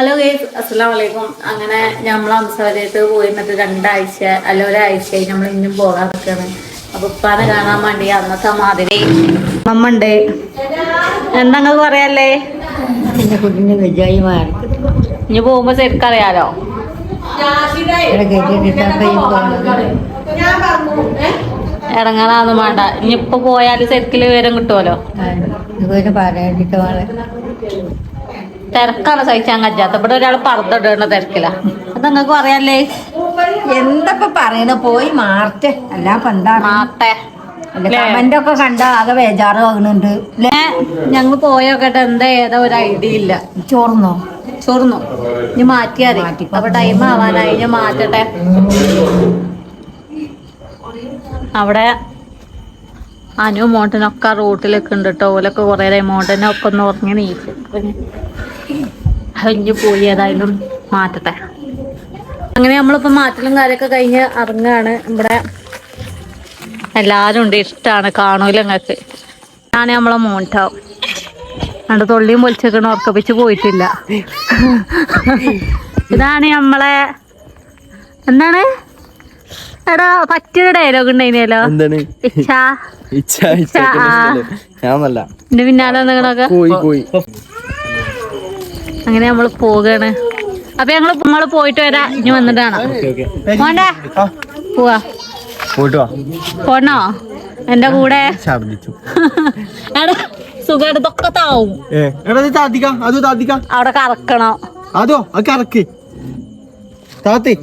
Hello guys അസ്സലാം വലൈക്കും അങ്ങനെ നമ്മൾ അംസാരത്ത് പോയി മറ്റേ രണ്ടാഴ്ച അല്ല ഒരാഴ്ചയായി നമ്മൾ ഇന്നും പോകാൻ നിൽക്കുകയാണ് അപ്പൊ ഉപ്പാനെ കാണാൻ വേണ്ടി അന്നത്തെ മാതിരി അമ്മ ഉണ്ട് എന്താ നിങ്ങൾ പറയാല്ലേ? എന്റെ കുട്ടിന് വിജയി മാറി. ഇനി പോകുമ്പോ ശരിക്കറിയാലോ ഇറങ്ങാനൊന്നും വേണ്ട. ഇനി ഇപ്പൊ പോയാൽ ശരിക്കും വിവരം കിട്ടുമല്ലോ പറയാണ്ടിട്ട് തിരക്കാണ് സഹിച്ചാൻ കജ്ജാത്ത ഇവിടെ ഒരാൾ പറന്നിടേണ്ട തിരക്കില്ല അത് നിങ്ങൾക്ക് പറയാല്ലേ എന്തപ്പോ പറയണ? പോയി മാറട്ടെ. അല്ല എന്താ മാട്ടെ കമന്റ് ഒക്കെ കണ്ട ആകെ ബേജാറ് ആകുന്നുണ്ട് ഞങ്ങൾ പോയോക്കട്ടെ. എന്താ ഏതാ ഒരു ഐഡിയ ഇല്ല. ചോർന്നോ? ചോർന്നു? ഇനി മാറ്റിയാ മാറ്റിക്കോ. അപ്പൊ ടൈം ആവാനായി. ഞാൻ മാറ്റട്ടെ. അവിടെ അനു മോട്ടനൊക്കെ റൂട്ടിലൊക്കെ ഉണ്ട് കേട്ടോ ഓലൊക്കെ കുറെ മോട്ടനൊക്കെ ഒന്ന് ഉറങ്ങി നീച്ചു കഴിഞ്ഞു പോയി ഏതായാലും മാറ്റട്ടെ അങ്ങനെ നമ്മളിപ്പോ മാറ്റലും കാര്യമൊക്കെ കഴിഞ്ഞ് ഇറങ്ങാണ്. ഇവിടെ എല്ലാരും ഉണ്ട് ഇഷ്ടാണ് കാണൂല ഞങ്ങൾക്ക് ആണ് നമ്മളെ മോണ്ടാവും രണ്ട് തൊള്ളിയും പൊളിച്ചേക്കണ ഉറക്കപ്പിച്ച് പോയിട്ടില്ല. ഇതാണ് നമ്മളെ എന്താണ്? എടാ പറ്റിയൊരു ഡയലോഗ് ഉണ്ടായിരുന്നല്ലോ എന്താണ്? ഇച്ഛാ. ഇച്ഛ ഇച്ഛ ആ. ഞാനല്ല. എന്റെ പിന്നാലെ പോയി. അങ്ങനെ നമ്മൾ പോവുകയാണ് അപ്പൊ ഞങ്ങൾ നമ്മൾ പോയിട്ട് വരാ. ഇനി വന്നിട്ടാണ്. പോണ്ടേ? പോവാ. പോണോ? എന്റെ കൂടെ? ഛർദിച്ചു. എടാ സുഖം ഇതൊക്കെ താവും. അവിടെ കറക്കണോ. അതോ അത് കറക്ക്. താത്തേ.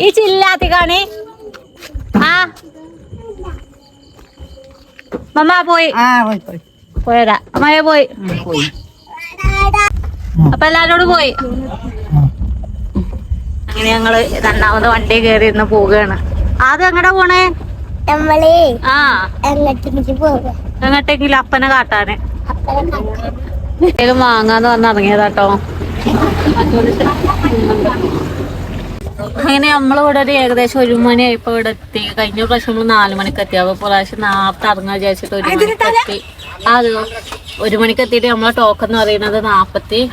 ഈ ചില്ലാത്തി കാണി. ആ. മമ്മ പോയി. ആ പോയി പോയി. പോയതാ അമ്മയെ പോയി. അപ്പൊ എല്ലാരോടും പോയി. അങ്ങനെ ഞങ്ങൾ രണ്ടാമത് വണ്ടി കയറി ഇന്ന് പോവുകയാണ് ആദ്യം എങ്ങടെ പോണേ? എങ്ങട്ടെങ്കിൽ ആ. എങ്ങോട്ടെങ്കിലും അപ്പനെ കാട്ടാന്. എന്തെങ്കിലും വാങ്ങാന്ന് പറഞ്ഞ് ഇറങ്ങിയതാട്ടോ. അങ്ങനെ നമ്മളിവിടെ ഒരു ഏകദേശം ഒരു മണിയായപ്പോ ഇവിടെ എത്തി. കഴിഞ്ഞ പ്രാവശ്യം നമ്മൾ നാല് മണിക്ക് എത്തി. അപ്പൊ പ്രാവശ്യം നേരത്തെ ഇറങ്ങാൻ വിചാരിച്ചിട്ട് ഒരു മണിക്ക് എത്തി. അത് ഒരു മണിക്ക് എത്തിയിട്ട് നമ്മളെ ടോക്കൺ എന്ന് പറയുന്നത് നാപ്പത്തി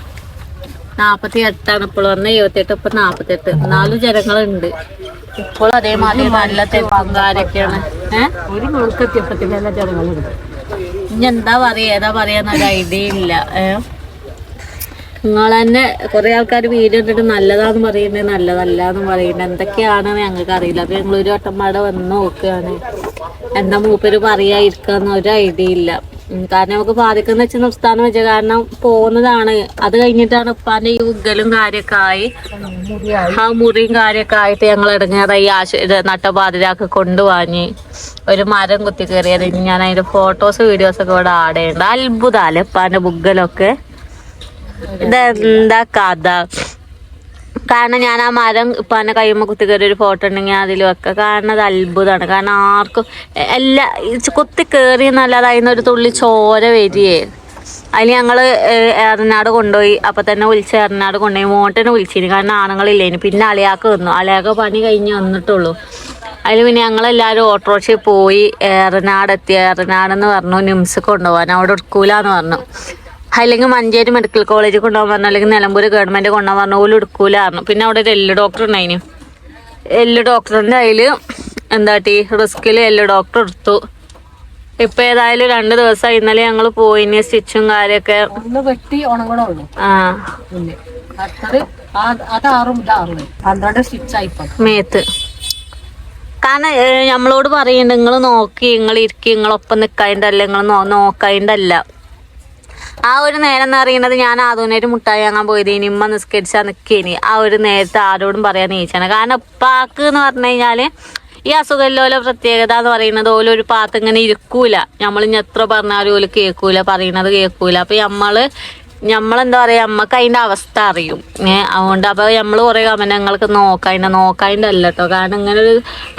നാപ്പത്തി എട്ടാണ്. ഇപ്പോൾ വന്ന് എഴുപത്തെട്ട് ഇപ്പൊ നാപ്പത്തെട്ട്. നാല് ജനങ്ങളുണ്ട്. ഇപ്പോൾ അതേമാതിരി നല്ല ഏഹ് ഒരു മണിക്ക് ജനങ്ങളുണ്ട്. ഇനി എന്താ പറയാ? ഏതാ പറയാന്നൊരു ഐഡിയ ഇല്ല. ഏഹ് നിങ്ങൾ തന്നെ കുറെ ആൾക്കാർ വീഡിയോ ഇട്ടിട്ട് നല്ലതാന്ന് പറയുന്നത് നല്ലതല്ല എന്ന് പറയുന്നത് എന്തൊക്കെയാണെന്ന് ഞങ്ങൾക്ക് അറിയില്ല. അപ്പൊ ഞങ്ങൾ ഒരു വട്ടം വന്ന് നോക്കുകയാണ് എന്താ മൂപ്പര് പറയാതിരിക്കാന്ന് ഒരു ഐഡിയ ഇല്ല. കാരണം നമുക്ക് ബാധിക്കുന്ന വെച്ച സംസ്ഥാനം വെച്ച കാരണം പോകുന്നതാണ്. അത് കഴിഞ്ഞിട്ടാണ് ഉപ്പാന്റെ ഈ ഉഗ്ഗലും ആയി. ആ മുറിയും കാര്യൊക്കെ ആയിട്ട് ഞങ്ങൾ ഇടങ്ങേറായി. ആശ നട്ടപാതിരാക്ക് കൊണ്ടുവാങ്ങി ഒരു മരം കുത്തി കയറിയത്. ഞാൻ അതിന്റെ ഫോട്ടോസ് വീഡിയോസ് ഒക്കെ ഇവിടെ ആഡ് ചെയ്യുന്നുണ്ട് അത്ഭുതമല്ലേ ഉപ്പാന്റെ ബുഗ്ഗലൊക്കെ ഇതെന്താ കഥ? കാരണം ഞാൻ ആ മരം ഇപ്പൊ എന്നെ കൈമ്മ കുത്തി കയറി ഒരു ഫോട്ടോ ഉണ്ടെങ്കിൽ അതിൽ വെക്കുക കാരണം അത് അത്ഭുതമാണ്. കാരണം ആർക്കും എല്ലാ കുത്തി കയറി എന്നല്ലാതെ അതിന് ഒരു തുള്ളി ചോര വരികയെ അതിൽ ഞങ്ങൾ എറനാട് കൊണ്ടുപോയി. അപ്പൊ തന്നെ വിളിച്ച് എറനാട് കൊണ്ടുപോയി. മോട്ടനെ വിളിച്ചിരുന്നു കാരണം ആണുങ്ങളില്ലേന്. പിന്നെ അളിയാക്ക് വന്നു. അളിയാക്ക് പണി കഴിഞ്ഞ് വന്നിട്ടുള്ളൂ. അതിൽ പിന്നെ ഞങ്ങളെല്ലാവരും ഓട്ടോറിക്ഷയിൽ പോയി. എറനാട് എത്തി. ഏറനാടെന്ന് പറഞ്ഞു നിംസ് കൊണ്ടുപോകാൻ. അവിടെ എടുക്കൂലെന്ന് പറഞ്ഞു. അല്ലെങ്കിൽ മഞ്ചേരി മെഡിക്കൽ കോളേജിൽ കൊണ്ടുപോകാൻ പറഞ്ഞു അല്ലെങ്കിൽ നിലമ്പൂർ ഗവൺമെന്റ് കൊണ്ടുപോകാൻ പറഞ്ഞു ഓൽ എടുക്കൂല പറഞ്ഞു. പിന്നെ അവിടെ ഒരു എല്ല് ഡോക്ടർ ഉണ്ടായിന്. എല്ല് ഡോക്ടറിന്റെ അതിൽ എന്താട്ടി റിസ്കിൽ എല്ല് ഡോക്ടർ എടുത്തു. ഇപ്പൊ ഏതായാലും രണ്ടു ദിവസം ഇന്നലെ ഞങ്ങൾ പോയി സ്റ്റിച്ചും കാര്യൊക്കെ. ഒന്ന് വെട്ടി ഉണങ്ങണുള്ളൂ ആ. മേത്ത്. കാരണം നമ്മളോട് പറയുന്നുണ്ട് നിങ്ങൾ നോക്കി നിങ്ങൾ ഇരിക്കി നിങ്ങളൊപ്പം നിൽക്കായിട്ടല്ല നിങ്ങൾ നോക്കായിട്ടല്ല ആ ഒരു നേരം എന്ന് പറയുന്നത് ഞാൻ ആദൂനേര് മുട്ടായി വാങ്ങാൻ പോയത്. ഇനി ഉമ്മ നിസ്കരിച്ചാൽ നിൽക്കേനി ആ ഒരു നേരത്തെ ആരോടും പറയാൻ നീച്ചാണ്. കാരണം ഉപ്പാക്ക് എന്ന് പറഞ്ഞു കഴിഞ്ഞാൽ ഈ അസുഖല്ലോല പ്രത്യേകത എന്ന് പറയുന്നത് ഓലൊരു ഒരു പാത്ത് ഇങ്ങനെ ഇരിക്കൂല. നമ്മൾ ഇനി എത്ര പറഞ്ഞാലും ഓൽ കേൾക്കൂല. പറയുന്നത് കേൾക്കൂല. അപ്പൊ നമ്മൾ നമ്മളെന്താ പറയാ നമ്മക്ക് അതിന്റെ അവസ്ഥ അറിയും. ഏഹ് അതുകൊണ്ട് അപ്പൊ നമ്മൾ കുറെ ഗമനങ്ങൾക്ക് നോക്കാതിന്റെ നോക്കാതിന്റെ അല്ല കേട്ടോ കാരണം ഇങ്ങനെ ഒരു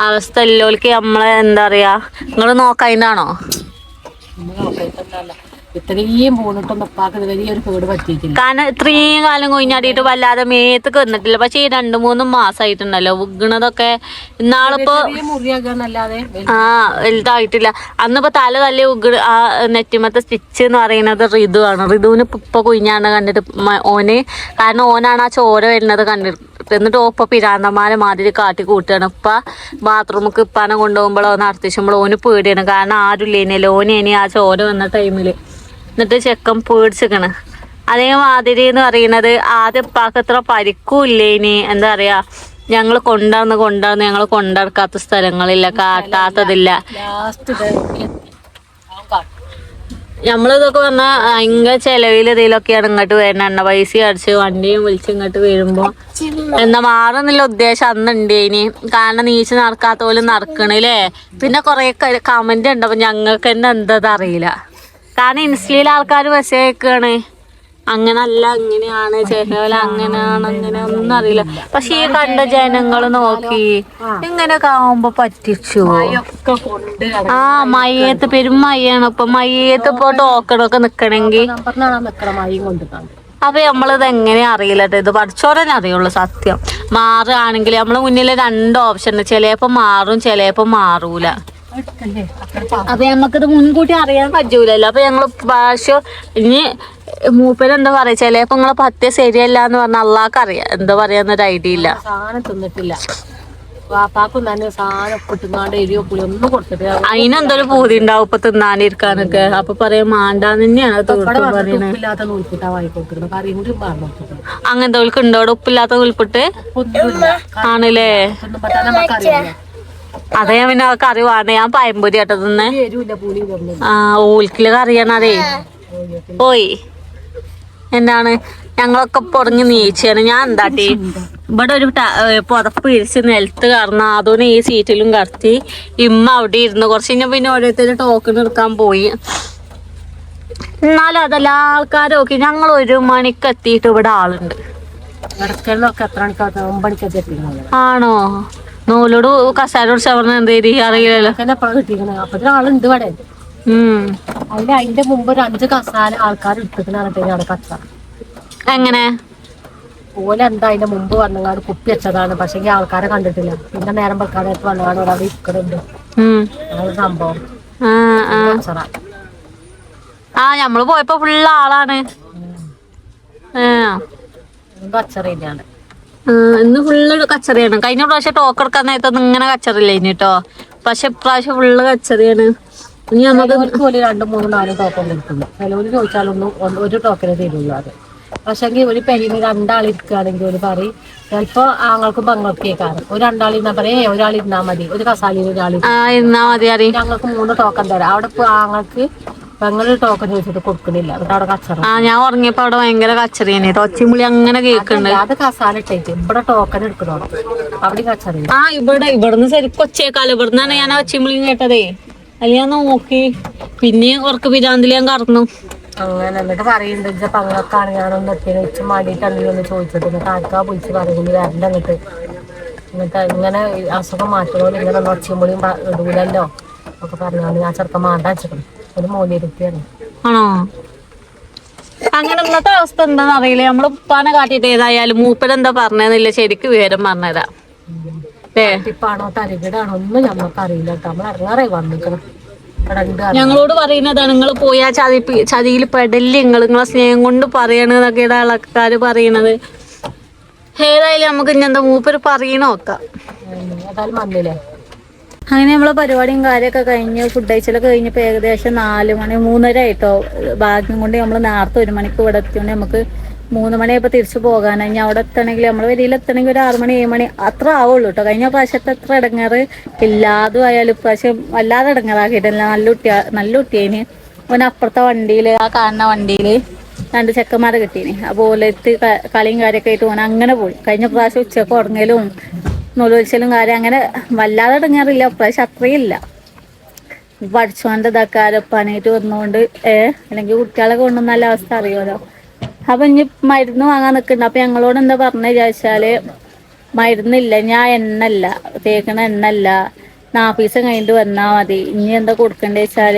അവസ്ഥ ഇല്ലോൽക്ക് നമ്മളെ എന്താ പറയാ നിങ്ങൾ നോക്കാതിണ്ടാണോ ഇത്രയും പോന്നിട്ടൊന്നും ഉപ്പാക്ക് വലിയൊരു കേട് പറ്റിയിട്ടില്ല. കാരണം ഇത്രയും കാലം കൊഞ്ഞാടിയിട്ട് വല്ലാതെ മേത്ത് കിടന്നിട്ടില്ല. പക്ഷെ ഈ രണ്ടു മൂന്ന് മാസമായിട്ടുണ്ടല്ലോ ഉഗ്ണതൊക്കെ ഇന്നാളിപ്പോ മുറിയാകാന്നല്ലാതെ ആ വലുതായിട്ടില്ല. അന്നിപ്പോ തല തല്ലി ഉഗ് ആ നെറ്റിമത്തെ സ്റ്റിച്ച് എന്ന് പറയുന്നത് ഋതു ആണ്. ഋതുവിന് ഇപ്പൊ- കുഞ്ഞാണ് കണ്ടിട്ട് ഓനെ. കാരണം ഓനാണ് ആ ചോര വരുന്നത് കണ്ടിട്ട്. എന്നിട്ട് ഓപ്പ പിരാന്തമാരെ മാതിരി കാട്ടി കൂട്ടുകയാണ്. ഇപ്പ ബാത്റൂമിക്ക് ഇപ്പാനെ കൊണ്ടുപോകുമ്പോഴോ നടത്തിച്ചുമ്പോഴോ ഓന് പേടിയാണ്. കാരണം ആരും ഇല്ലേനല്ലോ ഓനേനി ആ ചോര വന്ന ടൈമിൽ എന്നിട്ട് ചെക്കൻ പേടിച്ചിക്കണ് അതേമാതിരി എന്ന് പറയുന്നത് ആദ്യം ഇപ്പാക്ക് ഇത്ര പരിക്കും ഇല്ലേനി എന്താ പറയാ ഞങ്ങൾ കൊണ്ടുവന്ന് കൊണ്ടുവന്ന് ഞങ്ങൾ കൊണ്ടെടുക്കാത്ത സ്ഥലങ്ങളില്ല കാട്ടാത്തതില്ല. നമ്മളിതൊക്കെ പറഞ്ഞാൽ ഭയങ്കര ചെലവിൽ ഇതിലൊക്കെയാണ് ഇങ്ങോട്ട് വരുന്നത്. എണ്ണ പൈസ അടിച്ച് വണ്ടിയും വിളിച്ച് ഇങ്ങോട്ട് വരുമ്പോ എന്താ മാറുന്നില്ല ഉദ്ദേശം. അന്ന് ഉണ്ട് ഇനി കാരണം നീച്ച് നടക്കാത്ത പോലും നടക്കണില്ലേ? പിന്നെ കൊറേ കമന്റ് ഉണ്ട് അപ്പൊ ഞങ്ങൾക്ക് തന്നെ എന്താ അറിയില്ല. കാരണം ഇൻസ്റ്റയിൽ ആൾക്കാർ അങ്ങനെ അങ്ങനല്ല ഇങ്ങനെയാണ് ചെലവിൽ അങ്ങനെയാണ് അങ്ങനെ ഒന്നും അറിയില്ല. പക്ഷെ ഈ കണ്ട ജനങ്ങൾ നോക്കി ഇങ്ങനെ ആവുമ്പോ പറ്റിച്ചു? ആ മയ്യത്ത് പെരും മയ്യാണ്. ഇപ്പൊ മയ്യത്ത് ഇപ്പൊ ടോക്കണൊക്കെ നിക്കണെങ്കി നമ്പറിനാണ് നിക്കണം മഴയും കൊണ്ട് കണ്ട് അപ്പൊ നമ്മളിത് എങ്ങനെ അറിയില്ല. ഇത് പഠിച്ചോടനെ അറിയുള്ളൂ സത്യം. മാറുകയാണെങ്കിൽ നമ്മളെ മുന്നിൽ രണ്ട് ഓപ്ഷൻ ചിലപ്പോ മാറും ചിലപ്പോ മാറൂല. അപ്പൊ ഞമ്മക്കിത് മുൻകൂട്ടി അറിയാൻ പറ്റൂലല്ലോ. അപ്പൊ ഞങ്ങൾ പ്രാവശ്യം ഇനി മൂപ്പര് എന്താ പറയാ ചിലപ്പോ നിങ്ങളെ പത്യ ശരിയല്ല എന്ന് പറഞ്ഞാൽ അള്ളാക്ക് അറിയാം. എന്താ പറയാന്നൊരു ഐഡിയ ഇല്ല. സാധനം തിന്നിട്ടില്ല. വാപ്പാക്കും തന്നെ സാധനം ഉപ്പിട്ടുങ്ങാണ്ട് എരിയോ പുളി ഒന്നും കൊടുത്തിട്ടില്ല. അതിനെന്തൊരു പൂതി ഉണ്ടാവും ഇപ്പൊ തിന്നാനിരിക്കാനൊക്കെ? അപ്പൊ പറയാ മാണ്ടാന്ന് തന്നെയാണ് ഉപ്പില്ലാത്ത നൂൽപ്പുട്ടാ വാങ്ങിക്കൊണ്ടിരുന്നത് കറിയും കൂടി പറഞ്ഞു അങ്ങനത്തെ ഉണ്ടോ ഉപ്പില്ലാത്ത ഉൾപ്പെട്ട് ആണല്ലേ? അതെ ഞാൻ പിന്നെ കറി വേണ്ട ഞാൻ പയമ്പൊരി കേട്ടോ തിന്നെ ആ ഓൽക്കിൽ കറിയാണ് അതെ പോയി. എന്താണ്? ഞങ്ങളൊക്കെ പൊറഞ്ഞ് നീച്ചാണ്. ഞാൻ എന്താട്ടി? ഇവിടെ ഒരു പുതപ്പ് ഇരിച്ച് നിലത്ത് കറന്ന് അതോന് ഈ സീറ്റിലും കറത്തി ഇമ്മ അവിടെ ഇരുന്ന് കുറച്ച് കഴിഞ്ഞാൽ പിന്നെ ഓരോരുത്തർ ടോക്കൺ എടുക്കാൻ പോയി. എന്നാലും അതല്ല ആൾക്കാരൊക്കെ നോക്കി. ഞങ്ങൾ ഒരു മണിക്ക് എത്തിയിട്ട് ഇവിടെ ആളുണ്ട്. ആണോ? നൂലോട് കസാരോട് ചവർന്ന് എന്ത് ചെയ്തി? അറിയില്ലല്ലോ. അങ്ങനെ ആളുണ്ട് ഇവിടെ. ഉം. അതിന് അതിന്റെ മുമ്പ് ഒരു അഞ്ച് കസാല ആൾക്കാർ എടുത്തിട്ടാണ് അവിടെ കച്ച എങ്ങനെ? ഓല എന്താ അതിന്റെ മുമ്പ് വന്നങ്ങാട് കുപ്പി വെച്ചതാണ്. പക്ഷെ ആൾക്കാരെ കണ്ടിട്ടില്ല. പിന്നെ നേരം വെക്കാതെ വന്നങ്ങാട് അവിടെ ഇരിക്കുന്നുണ്ട് ഉം. സംഭവം. ആ ഞമ്മൾ പോയപ്പോ ഫുള്ള് ആളാണ്. ആ, ഇന്ന് ഫുള്ള് കച്ചറിയാണ്. കഴിഞ്ഞ പ്രാവശ്യം ടോക്ക് എടുക്കാൻ നേരത്തൊന്നും ഇങ്ങനെ കച്ചറില്ല ഇനി കേട്ടോ പക്ഷെ ഇപ്രാവശ്യം ഫുള്ള് കച്ചറിയാണ്. ഇനി നമുക്ക് രണ്ടും മൂന്നും നാലും ടോക്കൺ കൊടുക്കുന്നു ചിലവര് ചോദിച്ചാലൊന്നും ഒരു ടോക്കനെ തരുള്ളൂ അത്. പക്ഷെങ്കിൽ ഒരു പെരിന് രണ്ടാൾ ഇരിക്കുകയാണെങ്കിൽ ഒരു പറയും ചിലപ്പോ ആങ്ങൾക്കും പങ്ങൾക്കേ കേൾക്കാറ് ഒരു രണ്ടാൾ പറയേ ഒരാളിരുന്നാ മതി. ഒരു കസാലയിൽ ഇരുന്നാ മതി. ഞങ്ങൾക്ക് മൂന്ന് ടോക്കൺ തരാം. അവിടെ ആങ്ങൾക്ക് ടോക്കൺ ചോദിച്ചിട്ട് കൊടുക്കണില്ല. അവിടെ അവിടെ കച്ചറ ആ ഞാൻ ഉറങ്ങിയപ്പോ അവിടെ ഭയങ്കര കച്ചറിയാണ് ഒച്ചമുളി അങ്ങനെ കേൾക്കുന്നുണ്ട് അത് കസാല ഇട്ടേക്ക് ഇവിടെ ടോക്കൺ എടുക്കണോ അവിടെ ആ ഇവിടെ ഇവിടുന്ന് ശരിക്കും ഒച്ചേക്കാലം ഇവിടുന്നാണ് ഞാൻ ഒച്ചമുളി കേട്ടതേ. അല്ല ഞാൻ നോക്കി. പിന്നെ ഉറക്ക് പിരാന്തിൽ ഞാൻ കറന്നു. അങ്ങനെ എന്നിട്ട് പറയുന്നുണ്ട് പങ്ങക്കാണ് ഞാനൊന്ന് എത്തിയത് ഇച്ചും വേണ്ടിയിട്ടാണ് ഒന്ന് ചോദിച്ചത് എന്നിട്ട് ആർക്കാ വിളിച്ച് പറയുന്നത് വരണ്ട എന്നിട്ട്. എന്നിട്ട് ഇങ്ങനെ അസുഖം മാറ്റണോൽ ഇങ്ങനെ ഒച്ചിമുളിയും ഇടൂലല്ലോ. ഒക്കെ പറഞ്ഞാണ് ഞാൻ ചെറുപ്പം മാറ്റാൻ വെച്ചിട്ടുണ്ട് ഒരു മൂല്യരുത്തിയാണ്. ആണോ? അങ്ങനെ അവസ്ഥ എന്താന്ന് അറിയില്ല. നമ്മൾ ഉപ്പാനെ കാട്ടിട്ട് ഏതായാലും മൂപ്പരെന്താ പറഞ്ഞതെന്നില്ല ശരിക്ക് വിവരം പറഞ്ഞതാ ണോ തരികിടാണോ ഒന്നും ഞമ്മക്ക് അറിയില്ല നമ്മൾ ഇറങ്ങാറേ വന്നിക്കണം. ഞങ്ങളോട് പറയുന്നതാണ്. നിങ്ങൾ പോയി ആ ചതി ചതിയിൽ പെടൽ നിങ്ങൾ നിങ്ങളെ സ്നേഹം കൊണ്ട് പറയണെന്നൊക്കെ ആൾക്കാർ പറയണത്. ഏതായാലും നമുക്ക് ഇനി എന്താ മൂപ്പര് പറയണോക്കാം ഏതായാലും വന്നില്ലേ? അങ്ങനെ നമ്മളെ പരിപാടിയും കാര്യമൊക്കെ കഴിഞ്ഞ് ഫുഡ് കഴിച്ചലൊക്കെ കഴിഞ്ഞപ്പോൾ ഏകദേശം നാല് മണി മൂന്നര ആയിട്ടോ. ഭാഗ്യം കൊണ്ട് നമ്മൾ നേരത്തെ ഒരു മണിക്ക് ഇവിടെ എത്തിയോണ്ട് നമുക്ക് മൂന്ന് മണിയായപ്പോൾ തിരിച്ചു പോകാനായി ഇനി അവിടെ എത്തണമെങ്കിൽ നമ്മൾ വലിയിൽ എത്തണമെങ്കിൽ ഒരു ആറ് മണി ഏഴ് മണി അത്ര ആവുള്ളൂ കേട്ടോ കഴിഞ്ഞ പ്രാവശ്യത്തെ അത്ര ഇടങ്ങാറ് ഇല്ലാതും ആയാലും ഇപ്രാവശ്യം വല്ലാതെ ഇടങ്ങാറാക്കിയിട്ടില്ല. നല്ല കുട്ടിയാ നല്ല കുട്ടിയേന്. ഓൻ അപ്പുറത്തെ വണ്ടിയിൽ ആ കാണുന്ന വണ്ടിയിൽ രണ്ട് ചെക്കന്മാരെ കിട്ടീന്. അപ്പോൾ കളിയും കാര്യമൊക്കെ ആയിട്ട് ഓൻ അങ്ങനെ പോയി. കഴിഞ്ഞ പ്രാവശ്യം ഉച്ചയ്ക്ക് ഉറങ്ങലും നൂലൊലിച്ചലും കാര്യം അങ്ങനെ വല്ലാതെ ഇടങ്ങാറില്ല പ്രാവശ്യം അത്രയും ഇല്ല പഠിച്ചോണ്ട് ഇതാക്കാരെ പണിയിട്ട് വന്നുകൊണ്ട് ഏ അല്ലെങ്കിൽ കുട്ടികളെ കൊണ്ടുവന്ന നല്ല അവസ്ഥ അറിയുമല്ലോ. അപ്പൊ ഇനി മരുന്ന് വാങ്ങാൻ നിൽക്കുന്നുണ്ട് അപ്പൊ ഞങ്ങളോട് എന്താ പറഞ്ഞു വിചാരിച്ചാൽ മരുന്നില്ല ഞാൻ എണ്ണല്ല തേക്കണ എണ്ണല്ല നാപ്പീസം കഴിഞ്ഞിട്ട് വന്നാ മതി. ഇനി എന്താ കൊടുക്കേണ്ടത് വെച്ചാൽ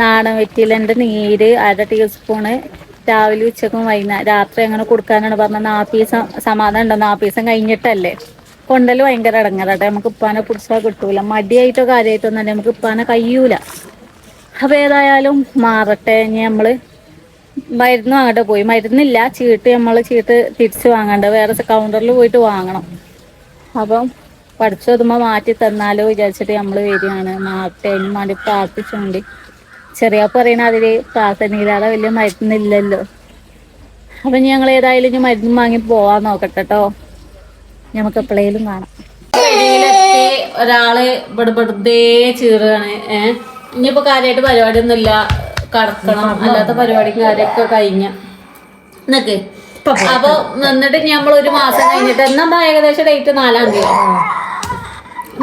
നാടൻ വെറ്റിലന്റെ നീര് അര ടീസ്പൂണ് രാവിലെ ഉച്ചക്കും വൈകുന്നേരം രാത്രി അങ്ങനെ കൊടുക്കാനാണ് പറഞ്ഞത്. നാപ്പീസം സമാധാനം ഉണ്ടോ? നാപ്പീസം കഴിഞ്ഞിട്ടല്ലേ? കൊണ്ടൽ ഭയങ്കര ഇടങ്ങറാട്ടെ നമുക്ക് ഉപ്പാനെ പിടിച്ചാൽ കിട്ടൂല. മടിയായിട്ടോ കാര്യമായിട്ടോ ഒന്നും നമുക്ക് ഉപ്പാനെ കഴിയൂല. അപ്പൊ ഏതായാലും മാറട്ടെ. ഇനി നമ്മൾ മരുന്ന് വാങ്ങട്ടെ പോയി. മരുന്നില്ല. ചീട്ട് നമ്മൾ ചീട്ട് തിരിച്ച് വാങ്ങണ്ട. വേറെ കൗണ്ടറിൽ പോയിട്ട് വാങ്ങണം. അപ്പം പഠിച്ചോതുമ്പോ മാറ്റി തന്നാലോ വിചാരിച്ചിട്ട് നമ്മൾ വരികയാണ്. മാറട്ടെ. അതിന് വേണ്ടി പ്രാർത്ഥിച്ചുകൊണ്ട്. ചെറിയ പറയുന്ന അതിൽ പ്രാർത്ഥനയിലാതെ വലിയ മരുന്നില്ലല്ലോ. അപ്പൊ ഞങ്ങൾ ഏതായാലും ഇനി മരുന്ന് വാങ്ങി പോവാൻ നോക്കട്ടെ കേട്ടോ നമുക്ക് എപ്പോഴേലും കാണാം. ഒരാൾ വെറുതെ ചീറുകയാണ് ഏഹ് ഇനിയിപ്പോ കാര്യമായിട്ട് പരിപാടിയൊന്നുമില്ല. കടക്കണം അല്ലാത്ത പരിപാടിക്ക് കാര്യമൊക്കെ കഴിഞ്ഞ. എന്നൊക്കെ അപ്പൊ നിന്നിട്ട് നമ്മൾ ഒരു മാസം കഴിഞ്ഞിട്ട് എന്നാ ഏകദേശം ഡേറ്റ് നാലാം തീയതി?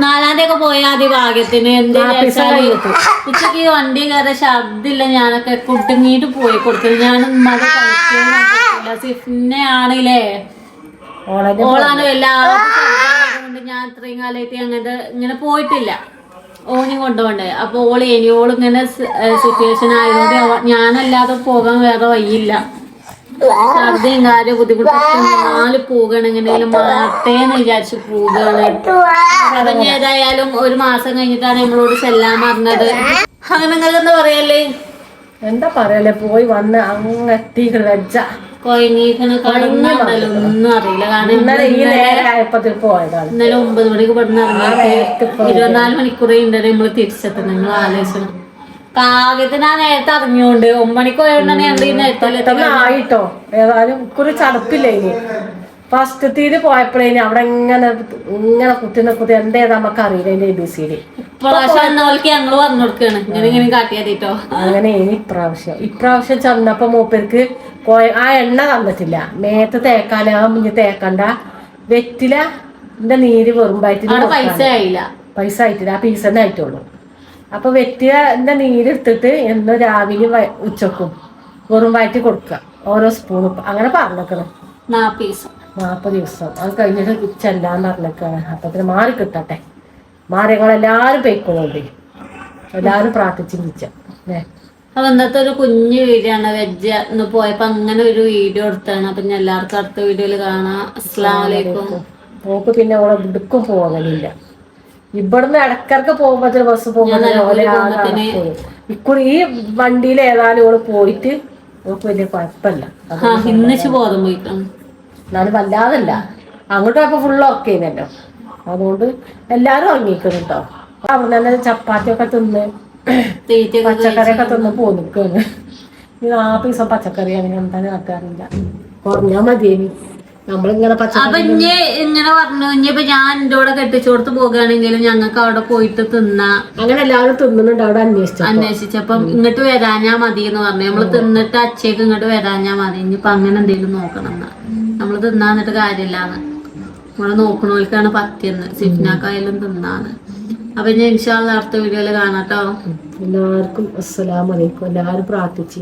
നാലാം തീയതി ഒക്കെ പോയാൽ മതി ഭാഗ്യത്തിന്. ഉച്ചയ്ക്ക് ഈ വണ്ടി കയറി ശബ്ദില്ല ഞാനൊക്കെ കുടുങ്ങിയിട്ട് പോയി കൊടുത്തത്. ഞാൻ സിഫിനെ ആണില്ലേ ഓളെ എല്ലാവരും ഞാൻ ഇത്രയും കാലമായിട്ട് അങ്ങനത്തെ ഇങ്ങനെ പോയിട്ടില്ല. ഓണി കൊണ്ടുപോണ്ടേ അപ്പൊ ഓൾ ഇനി ഓൾ ഇങ്ങനെ സിറ്റുവേഷൻ ആയതുകൊണ്ട് ഞാനല്ലാതെ പോകാൻ വേറെ വഴിയില്ല. ഛർദിയും കാര്യം ബുദ്ധിമുട്ടൊക്കെ നാല് പോകണം എങ്ങനെയാലും മാറ്റേന്ന് വിചാരിച്ച് പോവുകയാണ് അപ്പൊ ഏതായാലും ഒരു മാസം കഴിഞ്ഞിട്ടാണ് നമ്മളോട് ചെല്ലാൻ പറഞ്ഞത്. അങ്ങനെ എന്താ പറയല്ലേ? എന്താ പറയല്ലേ? പോയി വന്ന് അങ്ങെത്തി ലജ്ജ. കൊയങ്ങീക്കണ കടന്നുണ്ടല്ലോ ഒന്നും അറിയില്ല. കാരണം ഇന്നലെ ഒമ്പത് മണിക്ക് പെടുന്ന ഇറങ്ങിയിട്ട് ഇരുപത്തിനാല് മണിക്കൂറേ ഉണ്ടല്ലേ നമ്മൾ തിരിച്ചെത്തുന്നത്. നിങ്ങൾ ആലോചിക്കണം കാവ്യത്തിന് ആ നേരത്തെ അറിഞ്ഞുകൊണ്ട് പോയോണ്ടാണ് ഞങ്ങൾ ഈ നേരത്തെ ആയിട്ടോ? ഏതായാലും ഒരു ചടപ്പില്ല ഇനി? ഫസ്റ്റ് തീര് പോയപ്പോഴേനി അവിടെ ഇങ്ങനെ ഇങ്ങനെ കുത്തി കുത്തി എന്തേതാ നമുക്ക് അറിയില്ല അതിന്റെ എ ബി സി ഡി അങ്ങനെ ഇനി ഇപ്രാവശ്യം. ഇപ്രാവശ്യം ചെന്നപ്പോ മൂപ്പർക്ക് കോയ ആ എണ്ണ തന്നിട്ടില്ല. മേത്ത് തേക്കാല മുന്നിൽ തേക്കണ്ട. വെറ്റില എന്റെ നീര് വെറുമ്പായിട്ട് അവിടെ പൈസ ആയില്ല. പൈസ ആയിട്ടില്ല. ആ പീസ് തന്നെ ആയിട്ടുള്ളൂ. അപ്പൊ വെറ്റിന്റെ നീരെടുത്തിട്ട് എന്ന് രാവിലെ ഉച്ചക്കും വെറും വയറ്റി കൊടുക്കുക ഓരോ സ്പൂണും അങ്ങനെ പറഞ്ഞേക്കണം. നാൽപ്പത് ദിവസം. അത് കഴിഞ്ഞിട്ട് ചെല്ലാന്ന് പറഞ്ഞേക്കാണ്. അപ്പത്തിന് മാറി കിട്ടട്ടെ. മാറി ഞങ്ങളെല്ലാരും പൊയ്ക്കൊള്ളോണ്ടി എല്ലാരും പ്രാർത്ഥിച്ചിരിച്ച ഏ അപ്പൊ ഇന്നത്തെ ഒരു കുഞ്ഞു വീഡിയോ ആണ്. വെജ് ഇന്ന് പോയപ്പോ അങ്ങനെ ഒരു വീഡിയോ എടുത്താണ്. അപ്പൊ ഞാൻ എല്ലാവർക്കും അടുത്ത വീഡിയോയിൽ കാണാം. അസ്സലാമു അലൈക്കും. നോക്ക് പിന്നെ അവളെ ഇടുക്കും പോകലില്ല ഇവിടുന്ന് ഇടക്കിടക്ക് പോകുമ്പോ ബസ് പോകുമ്പോ ഇക്കുറി ഈ വണ്ടിയിൽ ഏതായാലും ഇവൾ പോയിട്ട് ഓക്ക് വലിയ കുഴപ്പമില്ല. ഇന്നിച്ച് ബോധം പോയിക്കാണ് എന്നാലും വല്ലാതല്ല. അങ്ങോട്ട് പോയപ്പോ ഫുള്ള് ഓക്കെ ആയിരുന്നല്ലോ. അതുകൊണ്ട് എല്ലാരും ഉറങ്ങിക്കണം കേട്ടോ അവിടെ തന്നെ ചപ്പാത്തി ഒക്കെ തിന്ന് പച്ചക്കറിയൊക്കെ തിന്ന് പോന്നിക്കാണ് ഇനി നാല് ദിവസം പച്ചക്കറി അങ്ങനെ തന്നെ നടക്കാറില്ല കുറഞ്ഞാ മതി നമ്മളിങ്ങനെ അപ്പൊ പച്ചക്കറി ഇഞ്ഞ് ഇങ്ങനെ പറഞ്ഞു ഇനിയിപ്പൊ ഞാൻ എന്റെ കൂടെ കെട്ടിച്ചു കൊടുത്ത് പോകുകയാണെങ്കിലും ഞങ്ങൾക്ക് അവിടെ പോയിട്ട് തിന്നാ. അങ്ങനെ എല്ലാവരും തിന്നുന്നുണ്ട് അവിടെ അന്വേഷിച്ചു അന്വേഷിച്ചപ്പം ഇങ്ങോട്ട് വരാഞ്ഞാ മതി എന്ന് പറഞ്ഞു. നമ്മൾ തിന്നിട്ട് അച്ഛക്ക് ഇങ്ങോട്ട് വരാഞ്ഞാ മതി. ഇനിയിപ്പൊ അങ്ങനെ എന്തെങ്കിലും നോക്കണം എന്നാ. നമ്മൾ തിന്നാന്നിട്ട് കാര്യമില്ലാന്ന്. നമ്മൾ നോക്കണോൽക്കാണ് പറ്റിയെന്ന് സിഫ്നാക്കായാലും തിന്നാന്ന്. അപ്പൊ ഞാൻ ഇൻഷാള്ള അടുത്ത വീഡിയോയിൽ കാണാട്ടോ എല്ലാവർക്കും അസ്സലാമലൈക്കും എല്ലാവരും പ്രാർത്ഥിച്ച്.